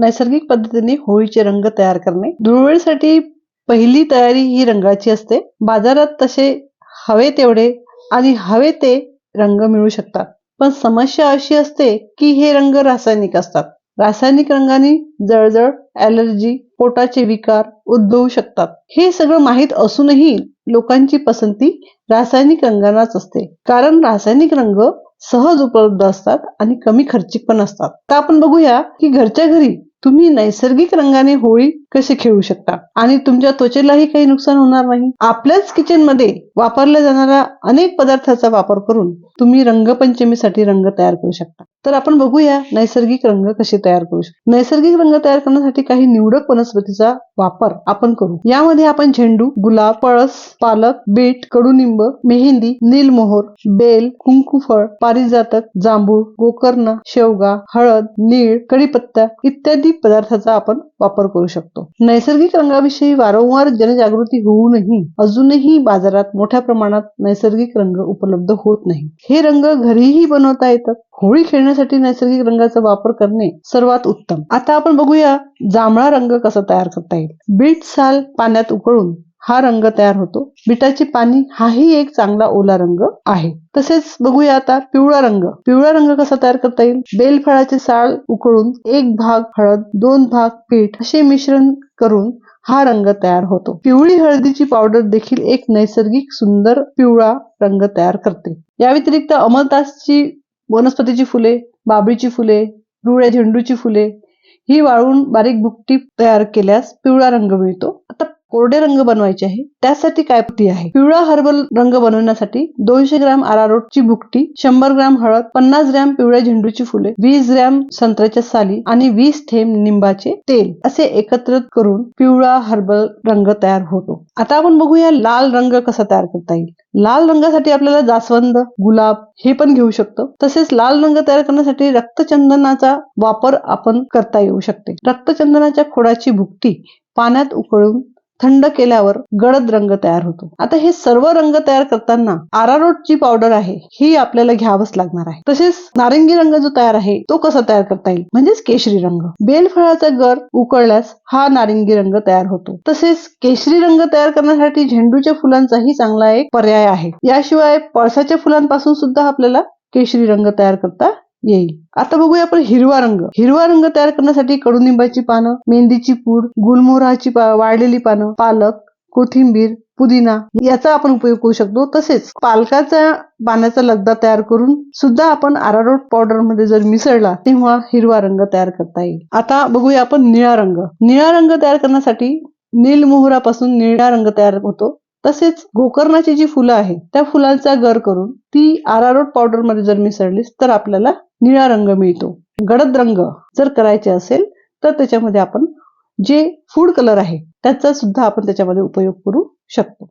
नैसर्गिक पद्धतीने होळीचे रंग तयार करणे. धुळवडीसाठी पहिली तयारी ही रंगाची असते. बाजारात तसे हवे तेवढे आणि हवे ते रंग मिळू शकतात. पण समस्या अशी असते की हे रंग रासायनिक असतात. रासायनिक रंगाने जळजळ ॲलर्जी पोटाचे विकार उद्भवू शकतात. हे सगळं माहीत असूनही लोकांची पसंती रासायनिक रंगांनाच असते. कारण रासायनिक रंग सहज उपलब्ध असतात आणि कमी खर्चिक पण असतात. तर आपण बघूया की घरच्या घरी तुम्ही नैसर्गिक रंगाने होळी कशी खेळू शकता? आणि तुमच्या त्वचेलाही काही नुकसान होणार नाही? आपल्याच किचनमध्ये वापरल्या जाणाऱ्या अनेक पदार्थाचा वापर करून तुम्ही रंगपंचमीसाठी रंग तयार करू शकता. तर आपण बघूया नैसर्गिक रंग कसे तयार करू शकतो. नैसर्गिक रंग तयार करण्यासाठी काही निवडक वनस्पतीचा वापर आपण करू. यामध्ये आपण झेंडू गुलाब पळस पालक बीट कडुनिंब मेहंदी नीलमोहर बेल कुंकुफळ पारिजातक जांभूळ गोकर्ण शेवगा हळद नीळ कडीपत्ता इत्यादी पदार्थाचा आपण वापर करू शकतो. नैसर्गिक रंगाविषयी वारंवार जनजागृती होऊनही अजूनही बाजारात मोठ्या प्रमाणात नैसर्गिक रंग उपलब्ध होत नाही. हे रंग घरीही बनवता येतात. होळी खेळण्यासाठी नैसर्गिक रंगाचा वापर करणे सर्वात उत्तम. आता आपण बघूया जांभळा रंग कसा तयार करता येईल. बीट साल पाण्यात उकळून हा रंग तयार होतो. बिटाची पाणी हाही एक चांगला ओला रंग आहे. तसेच बघूया आता पिवळा रंग. पिवळा रंग कसा तयार करता येईल? बेलफळाचे साल उकळून एक भाग हळद दोन भाग पीठ असे मिश्रण करून हा रंग तयार होतो. पिवळी हळदीची पावडर देखील एक नैसर्गिक सुंदर पिवळा रंग तयार करते. या व्यतिरिक्त अमलतासची वनस्पतीची फुले बाबळीची फुले पिवळ्या झेंडूची फुले ही वाळून बारीक बुकटी तयार केल्यास पिवळा रंग मिळतो. आता कोरडे रंग बनवायचे आहे. त्यासाठी काय पत्ती आहे? पिवळा हर्बल रंग बनवण्यासाठी दोनशे ग्रॅम आरारोटची बुकटी शंभर ग्रॅम हळद पन्नास ग्रॅम पिवळ्या झेंडूची फुले वीस ग्रॅम संत्र्याच्या साली आणि वीस थेंब निंबाचे तेल असे एकत्रित करून पिवळा हर्बल रंग तयार होतो. आता आपण बघूया लाल रंग कसा तयार करता येईल. लाल रंगासाठी आपल्याला जास्वंद गुलाब हे पण घेऊ शकतो. तसेच लाल रंग तयार करण्यासाठी रक्तचंदनाचा वापर आपण करता येऊ शकते. रक्तचंदनाच्या खोडाची भुकटी पाण्यात उकळून थंड केल्यावर गडद रंग तयार होतो. आता हे सर्व रंग तयार करताना आरारोटची पावडर आहे ही आपल्याला घ्यावंच लागणार आहे. तसेच नारंगी रंग जो तयार आहे तो कसा तयार करता येईल? म्हणजेच केशरी रंग. बेलफळाचा गर उकळल्यास हा नारंगी रंग तयार होतो. तसेच केशरी रंग तयार करण्यासाठी झेंडूच्या फुलांचाही चांगला एक पर्याय आहे. याशिवाय पळसाच्या फुलांपासून सुद्धा आपल्याला केशरी रंग तयार करता येईल. आता बघूया आपण हिरवा रंग. हिरवा रंग तयार करण्यासाठी कडुनिंबाची पानं मेहंदीची पूड गुलमोहराची पा- वाळलेली पानं पालक कोथिंबीर पुदिना याचा आपण उपयोग करू शकतो. तसेच पालकाच्या पाण्याचा लगदा तयार करून सुद्धा आपण आरारोट पावडरमध्ये जर मिसळला तेव्हा हिरवा रंग तयार करता येईल. आता बघूया आपण निळा रंग. निळा रंग तयार करण्यासाठी नीलमोहरापासून निळा रंग तयार होतो. तसेच गोकर्णाची जी फुलं आहे त्या फुलांचा गर करून ती आरारोट पावडरमध्ये जर मिसळलीस तर आपल्याला निळा रंग मिळतो. गडद रंग जर करायचे असेल तर त्याच्यामध्ये आपण जे फूड कलर आहे त्याचा सुद्धा आपण त्याच्यामध्ये उपयोग करू शकतो.